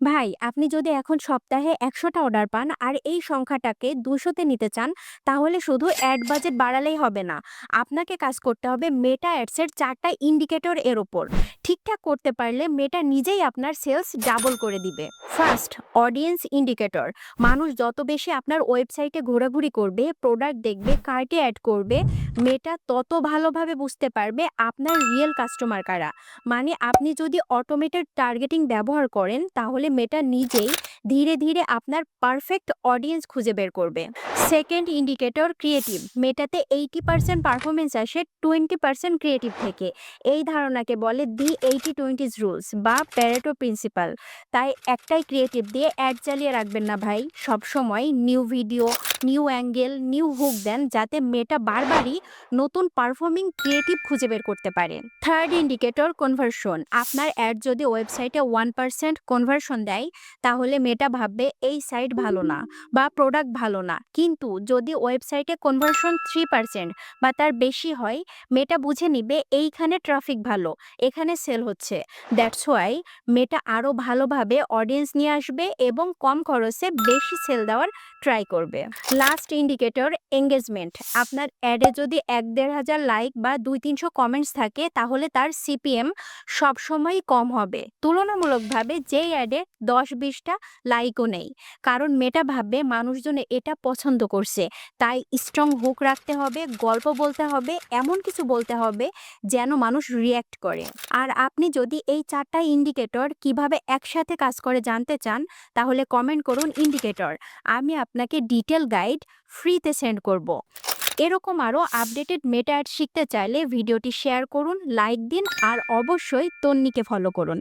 ভাই, আপনি যদি এখন সপ্তাহে একশোটা অর্ডার পান আর এই সংখ্যাটাকে দুশোতে নিতে চান, তাহলে শুধু অ্যাড বাজেট বাড়ালেই হবে না। আপনাকে কাজ করতে হবে মেটা অ্যাডসের চারটা ইন্ডিকেটর এর ওপর। ঠিকঠাক করতে পারলে মেটা নিজেই আপনার সেলস ডাবল করে দিবে। ফার্স্ট অডিয়েন্স ইন্ডিকেটর মানুষ যত বেশি আপনার ওয়েবসাইটে ঘোরাঘুরি করবে প্রোডাক্ট দেখবে কার্টে অ্যাড করবে মেটা তত ভালোভাবে বুঝতে পারবে আপনার রিয়েল কাস্টমার কারা। মানে আপনি যদি অটোমেটেড টার্গেটিং ব্যবহার করেন, তাহলে মেটা নিজেই ধীরে ধীরে আপনার পারফেক্ট অডিয়েন্স খুঁজে বের করবে। সেকেন্ড ইন্ডিকেটর ক্রিয়েটিভ মেটাতে এইটি পার্সেন্ট পারফরমেন্স আসে টোয়েন্টি পার্সেন্ট ক্রিয়েটিভ থেকে। এই ধারণাকে বলে দি এইটি টোয়েন্টিজ রুলস বা প্যারেটো প্রিন্সিপাল তাই একটাই ক্রিয়েটিভ দিয়ে অ্যাড চালিয়ে রাখবেন না ভাই। সবসময় new video new angle new hook দেন যাতে মেটা বারবারই নতুন পারফর্মিং ক্রিয়েটিভ খুঁজে বের করতে পারে। থার্ড ইন্ডিকেটর কনভার্সন আপনার অ্যাড যদি ওয়েবসাইটে ওয়ান পার্সেন্ট কনভার্সন দেয়, তাহলে মেটা ভাববে এই সাইট ভালো না বা প্রোডাক্ট ভালো না। কিন্তু যদি ওয়েবসাইটে কনভার্সন থ্রি পার্সেন্ট বা তার বেশি হয় মেটা বুঝে নিবে এইখানে ট্রাফিক ভালো, এখানে সেল হচ্ছে। দ্যাটস ওয়াই মেটা আরও ভালোভাবে অডিয়েন্স নিয়ে আসবে এবং কম খরচে বেশি সেল দেওয়ার ট্রাই করবে। লাস্ট ইন্ডিকেটর এঙ্গেজমেন্ট আপনার অ্যাডে যদি এক দেড় হাজার লাইক বা দুই তিনশো কমেন্টস থাকে, তাহলে তার সিপিএম সবসময়ই কম হবে। তুলনামূলকভাবে যেই অ্যাডে দশ বিশটা লাইকও নেই। কারণ মেটা ভাববে মানুষজন এটা পছন্দ করছে। তাই স্ট্রং হুক রাখতে হবে, গল্প বলতে হবে, এমন কিছু বলতে হবে যেন মানুষ রিয়্যাক্ট করে। আর আপনি যদি এই চারটা ইন্ডিকেটর কীভাবে একসাথে কাজ করে জানতে চান, তাহলে কমেন্ট করুন ইন্ডিকেটর আমি আপনাকে ডিটেল গাইড ফ্রিতে সেন্ড করব। এরকম আরও আপডেটেড মেটা শিখতে চাইলে ভিডিওটি শেয়ার করুন লাইক দিন, আর অবশ্যই তন্নিকে ফলো করুন।